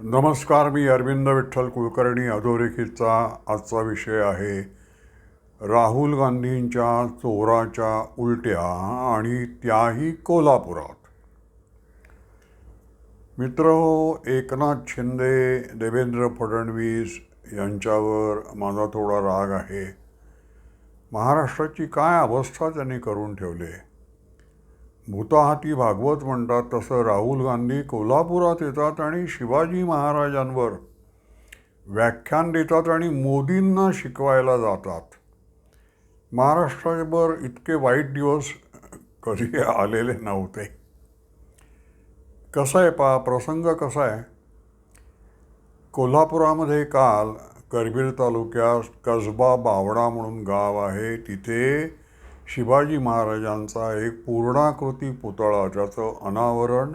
नमस्कार मी अरविंद विठ्ठल कुलकर्णी अधोरेखितचा आजचा विषय आहे राहुल गांधींच्या चोराच्या उलट्या आणि त्याही कोल्हापुरात. मित्र एकनाथ शिंदे देवेंद्र फडणवीस यांच्यावर माझा थोडा राग आहे. महाराष्ट्राची काय अवस्था त्यांनी करून ठेवली? आहे भूताहाती भागवत म्हणतात तसं राहुल गांधी कोल्हापुरात येतात आणि शिवाजी महाराजांवर व्याख्यान देतात आणि मोदींना शिकवायला जातात. महाराष्ट्रावर इतके वाईट दिवस कधी आलेले नव्हते. कसं आहे पा प्रसंग कसा आहे? कोल्हापुरामध्ये काल करबीर तालुक्यात कसबा बावडा म्हणून गाव आहे तिथे शिवाजी महाराजांचा एक पूर्णाकृती पुतळा ज्याचं अनावरण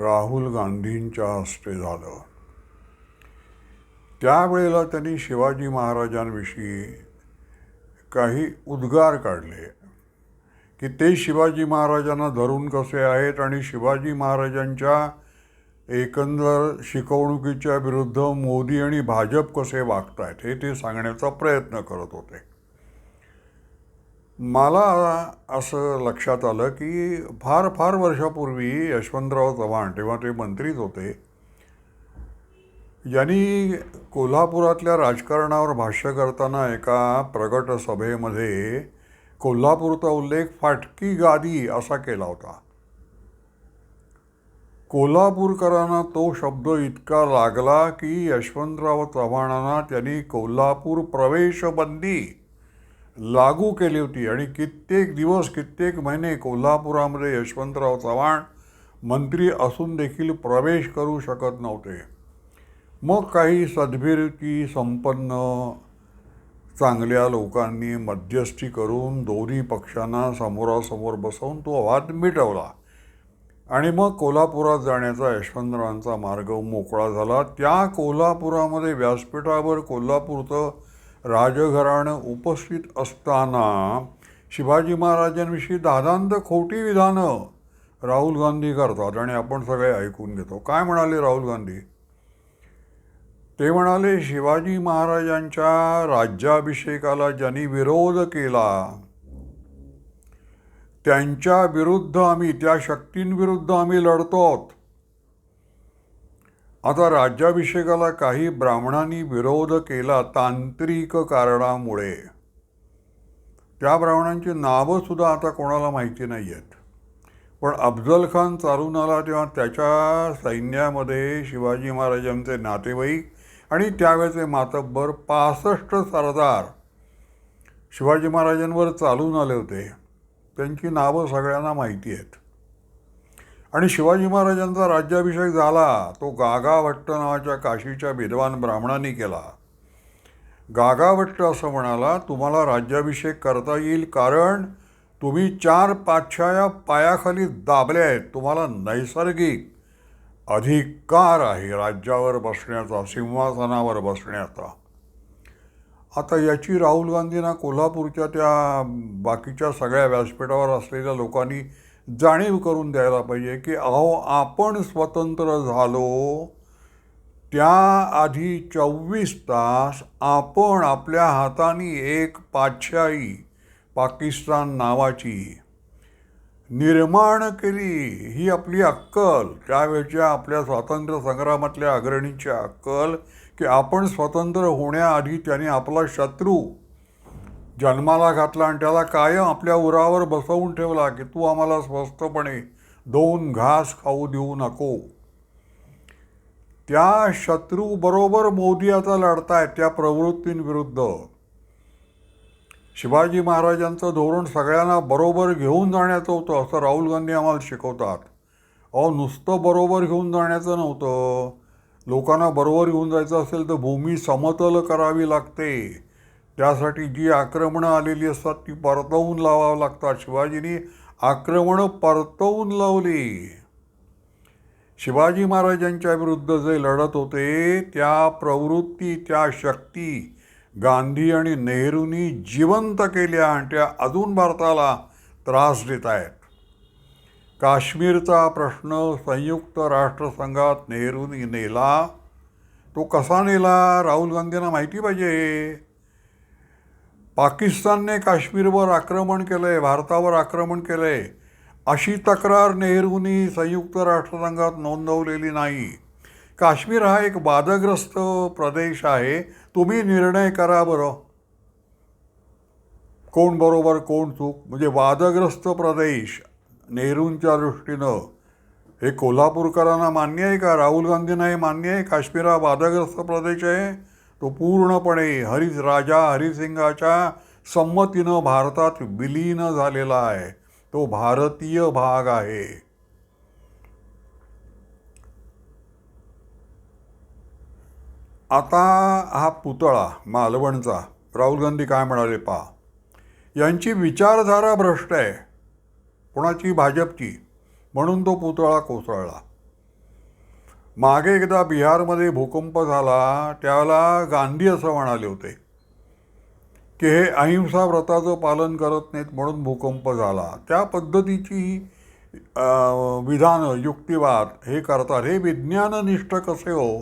राहुल गांधींच्या हस्ते झालं. त्यावेळेला त्यांनी शिवाजी महाराजांविषयी काही उद्गार काढले की ते शिवाजी महाराजांना धरून कसे आहेत आणि शिवाजी महाराजांच्या एकंदर शिकवणुकीच्या विरुद्ध मोदी आणि भाजप कसे वागत आहेत हे ते सांगण्याचा प्रयत्न करत होते. मला असं लक्षात आलं की फार फार वर्षापूर्वी यशवंतराव चव्हाण तेव्हा ते मंत्रीच होते यांनी कोल्हापुरातल्या राजकारणावर भाष्य करताना एका प्रगट सभेमध्ये कोल्हापूरचा उल्लेख फाटकी गादी असा केला होता. कोल्हापूरकरांना तो शब्द इतका लागला की यशवंतराव चव्हाणांना त्यांनी कोल्हापूर प्रवेशबंदी लागू केली होती. आणि कित्येक दिवस कित्येक महिने कोल्हापुरामध्ये यशवंतराव चव्हाण मंत्री असून देखील प्रवेश करू शकत नव्हते. मग काही सद्भिरुची संपन्न चांगल्या लोकांनी मध्यस्थी करून दोन्ही पक्षांना समोरासमोर बसवून तो वाद मिटवला. आणि मग कोल्हापुरात जाण्याचा यशवंतरावांचा मार्ग मोकळा झाला. त्या कोल्हापुरामध्ये व्यासपीठावर कोल्हापूरचं राजघराणं उपस्थित असताना शिवाजी महाराजांविषयी दादांत खोटी विधानं राहुल गांधी करतात आणि आपण सगळे ऐकून घेतो. काय म्हणाले राहुल गांधी? ते म्हणाले शिवाजी महाराजांच्या राज्याभिषेकाला ज्यांनी विरोध केला त्यांच्या विरुद्ध आम्ही त्या शक्तींविरुद्ध आम्ही लढतोत. आता राज्याभिषेकाला काही ब्राह्मणांनी विरोध केला तांत्रिक कारणामुळे. त्या ब्राह्मणांची नावं सुद्धा आता कोणाला माहिती नाही आहेत पण अफजल खान चालून आला तेव्हा त्याच्या सैन्यामध्ये शिवाजी महाराजांचे नातेवाईक आणि त्यावेळेचे मातब्बर पासष्ट सरदार शिवाजी महाराजांवर चालून आले होते. त्यांची नावं सगळ्यांना माहिती आहेत. आणि शिवाजी महाराजांचा राज्याभिषेक झाला तो गागाभट्ट नावाच्या काशीच्या विद्वान ब्राह्मणांनी केला. गागाभट्ट असं म्हणाला तुम्हाला राज्याभिषेक करता येईल कारण तुम्ही चार पाचशा पायाखाली दाबल्या आहेत. तुम्हाला नैसर्गिक अधिकार आहे राज्यावर बसण्याचा सिंहासनावर बसण्याचा. आता याची राहुल गांधींना कोल्हापूरच्या त्या बाकीच्या सगळ्या व्यासपीठावर असलेल्या लोकांनी जाणीव करून द्यायला पाहिजे की अहो आपण स्वतंत्र झालो त्याआधी चोवीस तास आपण आपल्या हाताने एक पातशाही पाकिस्तान नावाची निर्माण केली. ही आपली अक्कल त्यावेळच्या आपल्या स्वातंत्र्य संग्रामातल्या अग्रणीची अक्कल की आपण स्वतंत्र होण्याआधी त्याने आपला शत्रू जन्माला घातला आणि त्याला कायम आपल्या उरावर बसवून ठेवला की तू आम्हाला स्वस्तपणे दोन घास खाऊ देऊ नको. त्या शत्रूबरोबर मोदी आता लढतायत त्या प्रवृत्तींविरुद्ध शिवाजी महाराजांचं धोरण सगळ्यांना बरोबर घेऊन जाण्याचं होतं असं राहुल गांधी आम्हाला शिकवतात. अहो नुसतं बरोबर घेऊन जाण्याचं नव्हतं. लोकांना बरोबर घेऊन जायचं असेल तर भूमी समतल करावी लागते. त्यासाठी जी आक्रमणं आलेली असतात ती परतवून लावावं लागतात. शिवाजीनी आक्रमणं परतवून लावली. शिवाजी महाराजांच्या विरुद्ध जे लढत होते त्या प्रवृत्ती त्या शक्ती गांधी आणि नेहरूंनी जिवंत केल्या आणि त्या अजून भारताला त्रास देत आहेत. काश्मीरचा प्रश्न संयुक्त राष्ट्रसंघात नेहरूंनी नेला. तो कसा नेला? राहुल गांधींना माहिती पाहिजे. पाकिस्तानने काश्मीरवर आक्रमण केलं आहे भारतावर आक्रमण केलं आहे अशी तक्रार नेहरूंनी संयुक्त राष्ट्रसंघात नोंदवलेली नाही. काश्मीर हा एक वादग्रस्त प्रदेश आहे. तुम्ही निर्णय करा बरं. कोण बरोबर कोण चूक? म्हणजे वादग्रस्त प्रदेश नेहरूंच्या दृष्टीनं. हे कोल्हापूरकरांना मान्य आहे का? राहुल गांधींना हे मान्य आहे? काश्मीर हा वादग्रस्त प्रदेश आहे? तो पूर्णपणे हरिस राजा हरिसिंगाच्या संमतीनं भारतात विलीन झालेला आहे. तो भारतीय भाग आहे. आता हा पुतळा मालवणचा राहुल गांधी काय म्हणाले पा यांची विचारधारा भ्रष्ट आहे. कोणाची? भाजपची. म्हणून तो पुतळा कोसळला. मागे एकदा बिहारमध्ये भूकंप झाला त्याला गांधी असं म्हणाले होते की हे अहिंसा व्रताचं पालन करत नाहीत म्हणून भूकंप झाला. त्या पद्धतीची विधानं युक्तिवाद हे करतात. हे विज्ञाननिष्ठ कसे हो?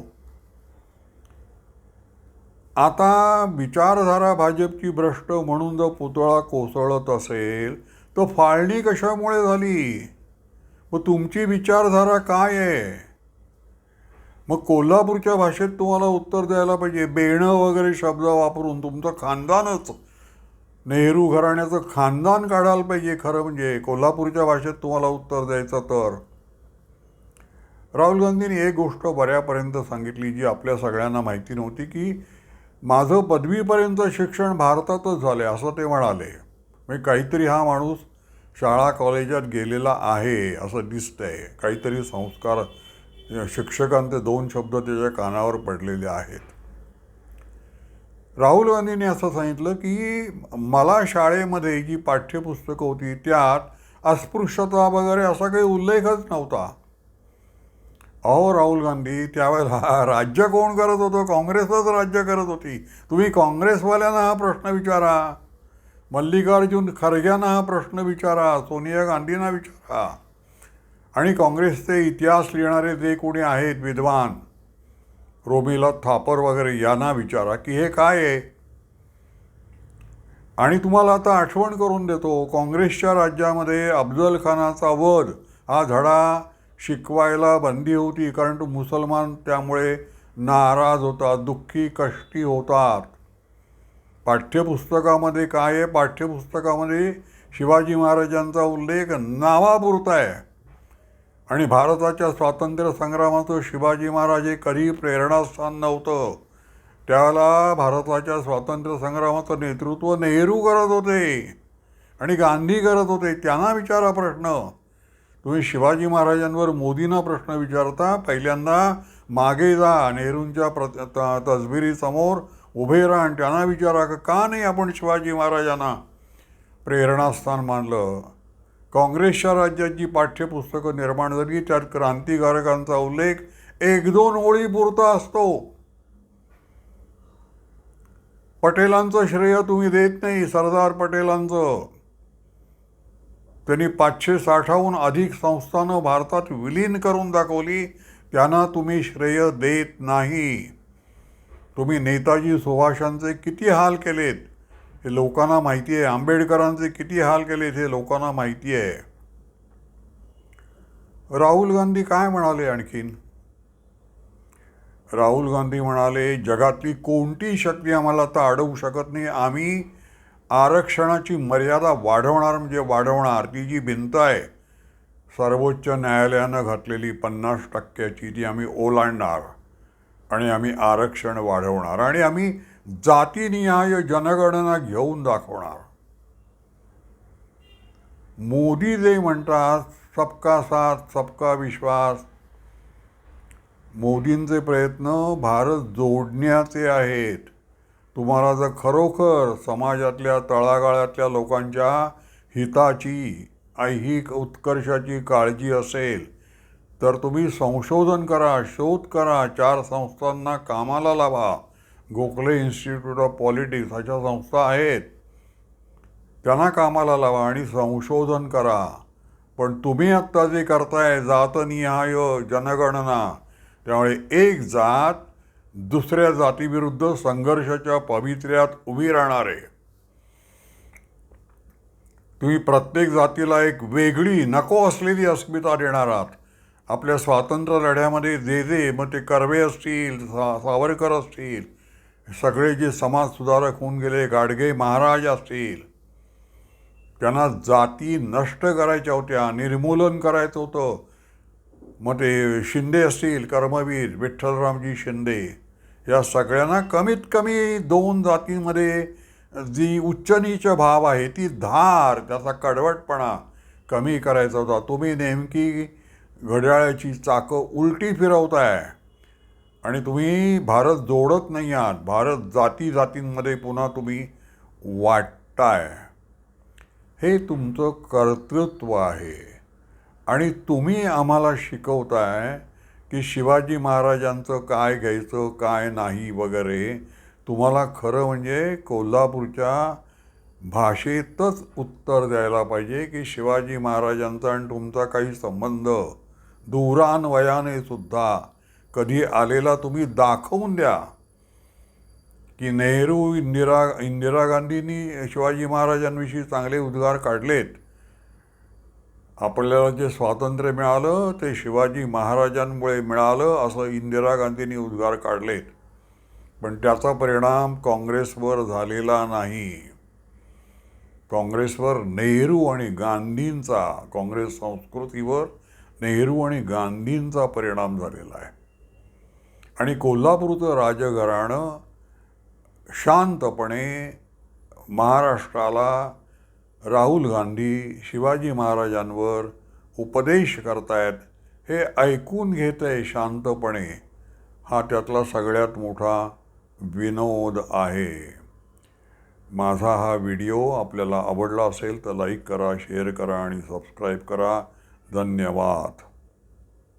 आता विचारधारा भाजपची भ्रष्ट म्हणून जर पुतळा कोसळत असेल तर फाळणी कशामुळे झाली? मग तुमची विचारधारा काय आहे? मग कोल्हापूरच्या भाषेत तुम्हाला उत्तर द्यायला पाहिजे. बेणं वगैरे शब्द वापरून तुमचं खानदानच. नेहरू घराण्याचं खानदान काढायला पाहिजे खरं म्हणजे. कोल्हापूरच्या भाषेत तुम्हाला उत्तर द्यायचं तर. राहुल गांधींनी एक गोष्ट बऱ्यापर्यंत सांगितली जी आपल्या सगळ्यांना माहिती नव्हती की माझं पदवीपर्यंत शिक्षण भारतातच झालं आहे असं ते म्हणाले. म्हणजे काहीतरी हा माणूस शाळा कॉलेजात गेलेला आहे असं दिसतंय. काहीतरी संस्कार शिक्षकांचे दोन शब्द त्याच्या कानावर पडलेले आहेत. राहुल गांधींनी असं सांगितलं की मला शाळेमध्ये जी पाठ्यपुस्तकं होती त्यात अस्पृश्यता वगैरे असा काही उल्लेखच नव्हता. अहो राहुल गांधी त्यावेळेला राज्य कोण करत होतं? काँग्रेसच राज्य करत होती. तुम्ही काँग्रेसवाल्यांना हा प्रश्न विचारा. मल्लिकार्जुन खरग्यांना हा प्रश्न विचारा. सोनिया गांधींना विचारा. आणि काँग्रेसचे इतिहास लिहिणारे जे कोणी आहेत विद्वान रोमिला थापर वगैरे यांना विचारा की हे काय आहे? आणि तुम्हाला आता आठवण करून देतो काँग्रेसच्या राज्यामध्ये अफजल खानाचा वध हा धडा शिकवायला बंदी होती कारण तो मुसलमान त्यामुळे नाराज होता दुःखी कष्टी होतात. पाठ्यपुस्तकामध्ये काय आहे? पाठ्यपुस्तकामध्ये शिवाजी महाराजांचा उल्लेख नावापुरता आहे. आणि भारताच्या स्वातंत्र्य संग्रामाचं शिवाजी महाराज हे कधी प्रेरणास्थान नव्हतं. त्याला भारताच्या स्वातंत्र्य संग्रामाचं नेतृत्व नेहरू करत होते. आणि गांधी करत होते. त्यांना विचारा प्रश्न. तुम्ही शिवाजी महाराजांवर मोदींना प्रश्न विचारता पहिल्यांदा मागे जा नेहरूंच्या प्र त- तसबिरीसमोर उभे राहा आणि त्यांना विचारा का नाही आपण शिवाजी महाराजांना? प्रेरणास्थान मानलं. काँग्रेसच्या राज्यात जी पाठ्यपुस्तकं निर्माण झाली त्यात क्रांतिकारकांचा उल्लेख एक दोन ओळीपुरता असतो. पटेलांचं श्रेय तुम्ही देत नाही सरदार पटेलांचं. त्यांनी पाचशे साठाहून अधिक संस्थानं भारतात विलीन करून दाखवली त्यांना तुम्ही श्रेय देत नाही. तुम्ही नेताजी सुभाषांचे किती हाल केलेत? हे लोकांना माहिती आहे. आंबेडकरांचे किती हाल केले हे लोकांना माहिती आहे. राहुल गांधी काय म्हणाले आणखीन? राहुल गांधी म्हणाले जगातली कोणती शक्ती आम्हाला आता अडवू शकत नाही? आम्ही आरक्षणाची मर्यादा वाढवणार म्हणजे वाढवणार. ती जी भिंत आहे सर्वोच्च न्यायालयानं घातलेली पन्नास टक्क्याची ती आम्ही ओलांडणार आणि आम्ही आरक्षण वाढवणार आणि आम्ही जातीनिहाय जनगणना घेऊन दाखवणार. मोदी जे म्हणतात सबका साथ सबका विश्वास. मोदींचे प्रयत्न भारत जोडण्याचे आहेत. तुम्हाला जर खरोखर समाजातल्या तळागाळातल्या लोकांच्या हिताची ऐहिक उत्कर्षाची काळजी असेल तर तुम्ही संशोधन करा शोध करा चार संस्थांना कामाला लावा. गोखले इन्स्टिट्यूट ऑफ पॉलिटिक्स अशा संस्था आहेत. त्यांना कामाला लावा आणि संशोधन करा. पण तुम्ही आत्ता जे करताय जातनिहाय जनगणना त्यामुळे एक जात दुसऱ्या जातीविरुद्ध संघर्षाच्या पवित्र्यात उभी राहणार आहे. तुम्ही प्रत्येक जातीला एक वेगळी नको असलेली अस्मिता देणार आहात. आपल्या स्वातंत्र्य लढ्यामध्ये जे जे मग ते कर्वे असतील सा सावरकर असतील सगळे जे समाज सुधारक होऊन गेले गाडगे महाराज असतील त्यांना जाती नष्ट करायच्या होत्या निर्मूलन करायचं होतं. मग ते शिंदे असतील कर्मवीर विठ्ठलरामजी शिंदे या सगळ्यांना कमीत कमी दोन जातींमध्ये जी उच्चनीच भाव आहे ती धार त्याचा कडवटपणा कमी करायचा होता. तुम्ही नेमकी घड्याळाची चाकं उलटी फिरवताय. आणि तुम्ही भारत जोडत नाही आहात. भारत जाती जातींमध्ये पुन्हा तुम्ही वाटताय. हे तुमचं कर्तृत्व आहे. आणि तुम्ही आम्हाला शिकवताय की शिवाजी महाराजांचं काय घ्यायचं काय नाही वगैरे तुम्हाला खरं म्हणजे कोल्हापूरच्या भाषेतच उत्तर द्यायला पाहिजे की शिवाजी महाराजांचा आणि तुमचा काही संबंध दूरान वयाने सुद्धा कधी आलेला तुम्ही दाखवून द्या. की नेहरू इंदिरा इंदिरा गांधींनी शिवाजी महाराजांविषयी चांगले उद्गार काढलेत. आपल्याला जे स्वातंत्र्य मिळालं ते शिवाजी महाराजांमुळे मिळालं असं इंदिरा गांधींनी उद्गार काढलेत. पण त्याचा परिणाम काँग्रेसवर झालेला नाही. काँग्रेसवर नेहरू आणि गांधींचा काँग्रेस संस्कृतीवर नेहरू आणि गांधींचा परिणाम झालेला आहे. आणि कोल्हापूरचं राजघराणं शांतपणे महाराष्ट्राला राहुल गांधी शिवाजी महाराजांवर उपदेश करतायत हे ऐकून घेत आहे शांतपणे हा त्यातला सगळ्यात मोठा विनोद आहे. माझा हा व्हिडिओ आपल्याला आवडला असेल तर लाईक करा शेअर करा आणि सबस्क्राईब करा. धन्यवाद.